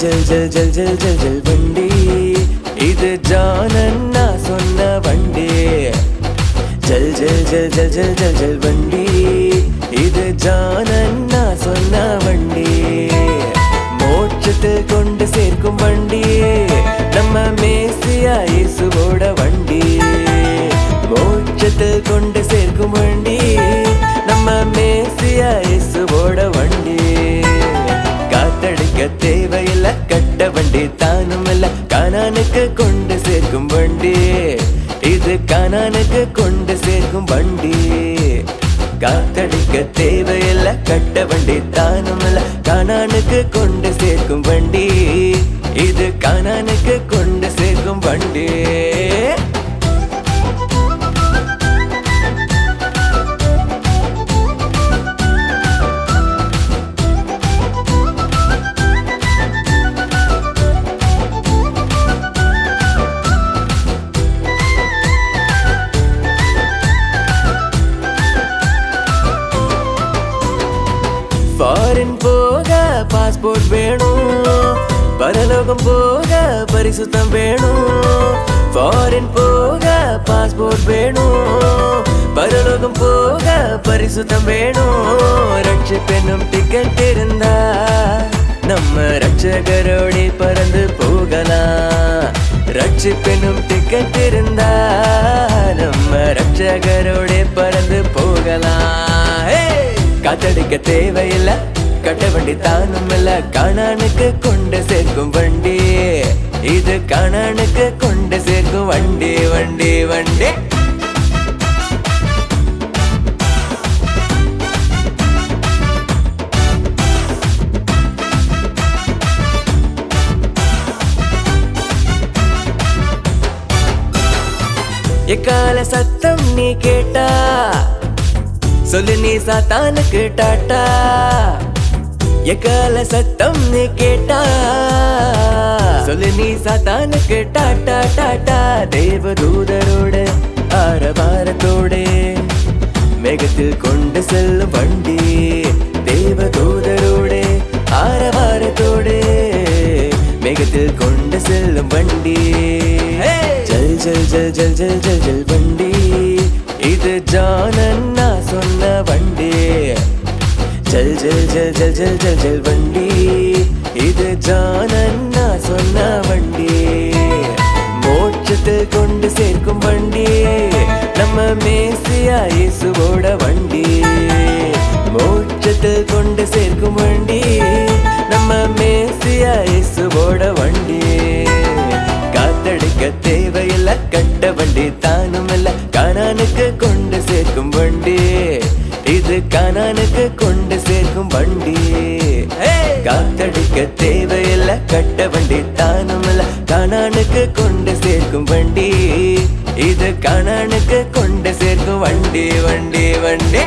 ஜல் ஜல் ஜல் ஜல் ஜல் ஜல் வண்டி. இது ஜானன்னா சொன்ன வண்டி. ஜல் ஜல் ஜல் ஜல் ஜல் ஜல் ஜல் வண்டி. இது ஜானன்னா சொன்ன வண்டி. மோட்சத்தில் கொண்டு சேர்க்கும் வண்டி நம்ம மேசியா இயேசுவோட வண்டி தானும் இல்ல கானானுக்கு கொண்டு சேர்க்கும் வண்டி. இது கானானுக்கு கொண்டு சேர்க்கும் வண்டி. காத்தடிக்க தேவையில்ல. கட்ட வண்டி தானும் இல்ல கானானுக்கு கொண்டு சேர்க்கும் வண்டி. இது கானானுக்கு கொண்டு சேர்க்கும் வண்டி. ஃபாரின் போக பாஸ்போர்ட் வேணும். பரலோகம் போக பரிசுத்தம் வேணும். ஃபாரின் போக பாஸ்போர்ட் வேணும். பரலோகம் போக பரிசுத்தம் வேணும். ரட்சிப்பெனும் டிக்கெட் இருந்தா நம்ம ரட்சகரோடி பறந்து போகலாம். ரட்சிப்பெனும் டிக்கெட் இருந்தா நம்ம ரட்சகரோடி பறந்து போகலாம். காத்தடிக்க தேவையில்லை. கட்ட வண்டி தானும் இல்ல கணனுக்கு கொண்டு சேர்க்கும் வண்டி. இது கணனுக்கு கொண்டு சேர்க்கும் வண்டி வண்டி வண்டி. எக்கால சத்தம் நீ கேட்டா? சொல்லு நீ சாத்தானுக்கு டாட்டா? எக்கால சத்தம் நீ கேட்டா. சொல்லு நீ சாத்தானுக்கு டாட்டா டாட்டா தேவதூதரோட ஆரவாரத்தோட மேகத்தில் கொண்டு செல்லும் வண்டி. தேவதூதரோட ஆரவாரத்தோட மேகத்தில் கொண்டு செல்லும் வண்டி. ஜல் ஜல் ஜல் ஜல் ஜல் ஜல் ஜல் வண்டி. இது ஜானன்னா சொன்ன வண்டி. ஜல் ஜல் ஜல் ஜல் ஜல் ஜல் ஜல் வண்டி. இது ஜானன்னா சொன்ன வண்டி. மோட்சத்தில் கொண்டு சேர்க்கும் வண்டி. நம்ம மேசியா இயேசுவோட வண்டி. மோட்சத்தில் கொண்டு சேர்க்கும் வண்டி. நம்ம மேசியா இயேசுவோட வண்டி. காத்தடிக்கத்தே கானானுக்கு கொண்டு சேர்க்கும் வண்டி. காத்தடிக்க தேவையில்ல கட்ட வண்டி தானும் இல்ல. கானானுக்கு கொண்டு சேர்க்கும் வண்டி. இது கானானுக்கு கொண்டு சேர்க்கும் வண்டி வண்டி வண்டி.